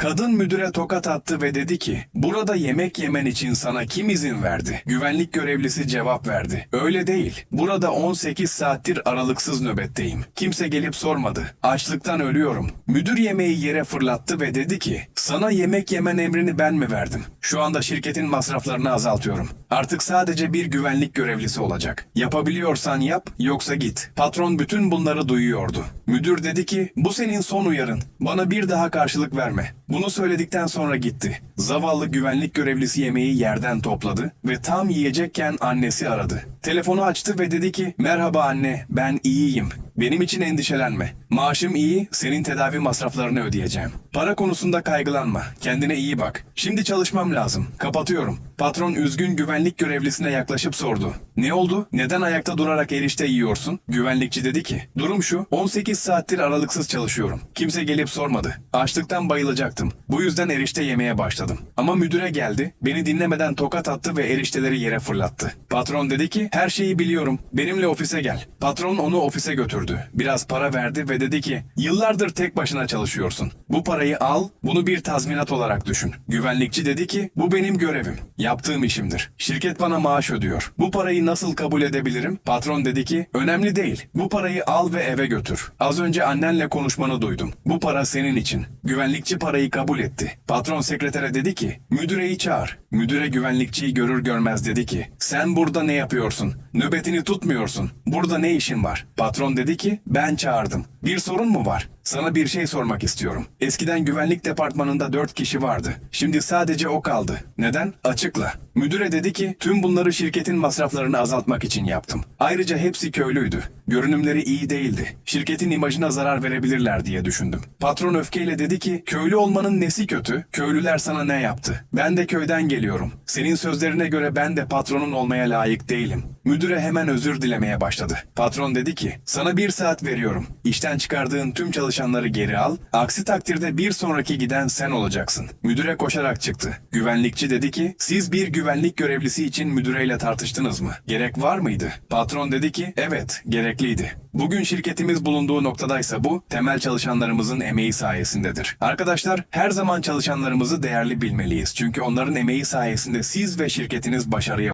Kadın müdüre tokat attı ve dedi ki, burada yemek yemen için sana kim izin verdi? Güvenlik görevlisi cevap verdi. Öyle değil. Burada 18 saattir aralıksız nöbetteyim. Kimse gelip sormadı. Açlıktan ölüyorum. Müdür yemeği yere fırlattı ve dedi ki, sana yemek yemen emrini ben mi verdim? Şu anda şirketin masraflarını azaltıyorum. Artık sadece bir güvenlik görevlisi olacak. Yapabiliyorsan yap, yoksa git. Patron bütün bunları duyuyordu. Müdür dedi ki, bu senin son uyarın. Bana bir daha karşılık verme. Bunu söyledikten sonra gitti. Zavallı güvenlik görevlisi yemeği yerden topladı ve tam yiyecekken annesi aradı. Telefonu açtı ve dedi ki, merhaba anne, ben iyiyim. Benim için endişelenme. Maaşım iyi, senin tedavi masraflarını ödeyeceğim. Para konusunda kaygılanma. Kendine iyi bak. Şimdi çalışmam lazım. Kapatıyorum. Patron üzgün güvenlik görevlisine yaklaşıp sordu. Ne oldu? Neden ayakta durarak erişte yiyorsun? Güvenlikçi dedi ki, durum şu, 18 saattir aralıksız çalışıyorum. Kimse gelip sormadı. Açlıktan bayılacaktım. Bu yüzden erişte yemeye başladım. Ama müdüre geldi, beni dinlemeden tokat attı ve erişteleri yere fırlattı. Patron dedi ki, her şeyi biliyorum. Benimle ofise gel. Patron onu ofise götürdü. Biraz para verdi ve dedi ki, yıllardır tek başına çalışıyorsun. Bu parayı al, bunu bir tazminat olarak düşün. Güvenlikçi dedi ki, bu benim görevim. Yaptığım işimdir. Şirket bana maaş ödüyor. Bu parayı nasıl kabul edebilirim? Patron dedi ki, önemli değil. Bu parayı al ve eve götür. Az önce annenle konuşmanı duydum. Bu para senin için. Güvenlikçi parayı kabul etti. Patron sekretere dedi ki, müdüreyi çağır. Müdüre güvenlikçiyi görür görmez dedi ki, sen burada ne yapıyorsun? Nöbetini tutmuyorsun. Burada ne işin var? Patron dedi ki, ben çağırdım. Bir sorun mu var? Sana bir şey sormak istiyorum. Eskiden güvenlik departmanında dört kişi vardı. Şimdi sadece o kaldı. Neden? Açıkla. Müdüre dedi ki tüm bunları şirketin masraflarını azaltmak için yaptım. Ayrıca hepsi köylüydü. Görünümleri iyi değildi. Şirketin imajına zarar verebilirler diye düşündüm. Patron öfkeyle dedi ki köylü olmanın nesi kötü? Köylüler sana ne yaptı? Ben de köyden geliyorum. Senin sözlerine göre ben de patronun olmaya layık değilim. Müdüre hemen özür dilemeye başladı. Patron dedi ki, sana bir saat veriyorum. İşten çıkardığın tüm çalışanları geri al. Aksi takdirde bir sonraki giden sen olacaksın. Müdüre koşarak çıktı. Güvenlikçi dedi ki, siz bir güvenlik görevlisi için müdüreyle tartıştınız mı? Gerek var mıydı? Patron dedi ki, evet, gerekliydi. Bugün şirketimiz bulunduğu noktadaysa bu, temel çalışanlarımızın emeği sayesindedir. Arkadaşlar, her zaman çalışanlarımızı değerli bilmeliyiz. Çünkü onların emeği sayesinde siz ve şirketiniz başarıya